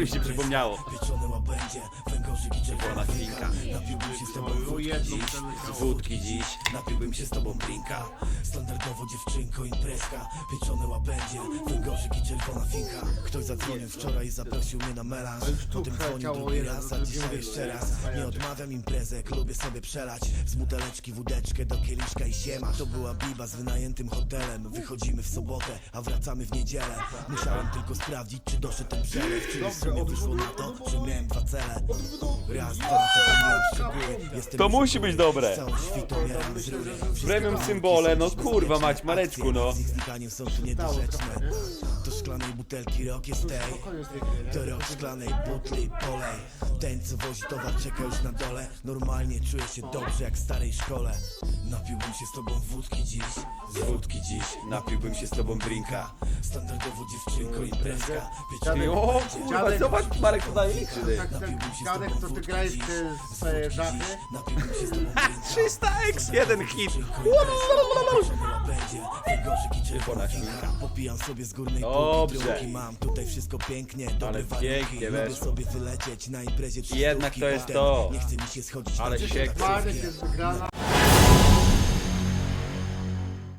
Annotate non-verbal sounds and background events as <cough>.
mi się przypomniało. Czerwona finka. Napiłbym się z tobą wódki dziś. Wódki dziś, napiłbym się z tobą drinka. Standardowo dziewczynko imprezka. Pieczone łabędzie, węgorzyk i czerwona finka. Ktoś zadzwonił wczoraj i zaprosił mnie na melanż Potem dzwonił drugi raz, a dzisiaj jeszcze raz. Nie odmawiam imprezek, lubię sobie przelać. Z buteleczki wódeczkę do kieliszka i siema. To była biba z wynajętym hotelem. Wychodzimy w sobotę, a wracamy w niedzielę. Musiałem tylko sprawdzić, czy doszedł ten przelew. Czyli w sumie wyszło na to, że miałem dwa cele Raz, dwa, Jestem To już musi być dobre. z całą świtą miałem z rury. Wszystkie Premium symbole, są no kurwa bezpieczne. mać, Mareczku, no. Akcje Z ich znikaniem są tu niedorzeczne Do szklanej butelki rok jest tej? Do rok szklanej butli polej Ten co wozi towar czeka już na dole Normalnie czuję się dobrze jak w starej szkole Napiłbym się z tobą wódki dziś Z wódki dziś Napiłbym się z tobą drinka Standardowo dziewczynko imprezka Ty, o kurwa, zobacz Marek liczy. ty. Tak, ten Napiłbym się z dziadek, tobą co ty wódki grałeś z wódki żachy? dziś. Napiłbym się z tobą <laughs> drinka 300x, jeden hit. Czerwona świnka Popijam sobie z górnej Dobrze. półki Mam tutaj wszystko pięknie, dobre Ale warunki pięknie Lubię weszło. sobie wylecieć na imprezie trzy Jednak sztuki, to jest potem to. Nie chce mi się schodzić Ale na. Marek jest wygrana.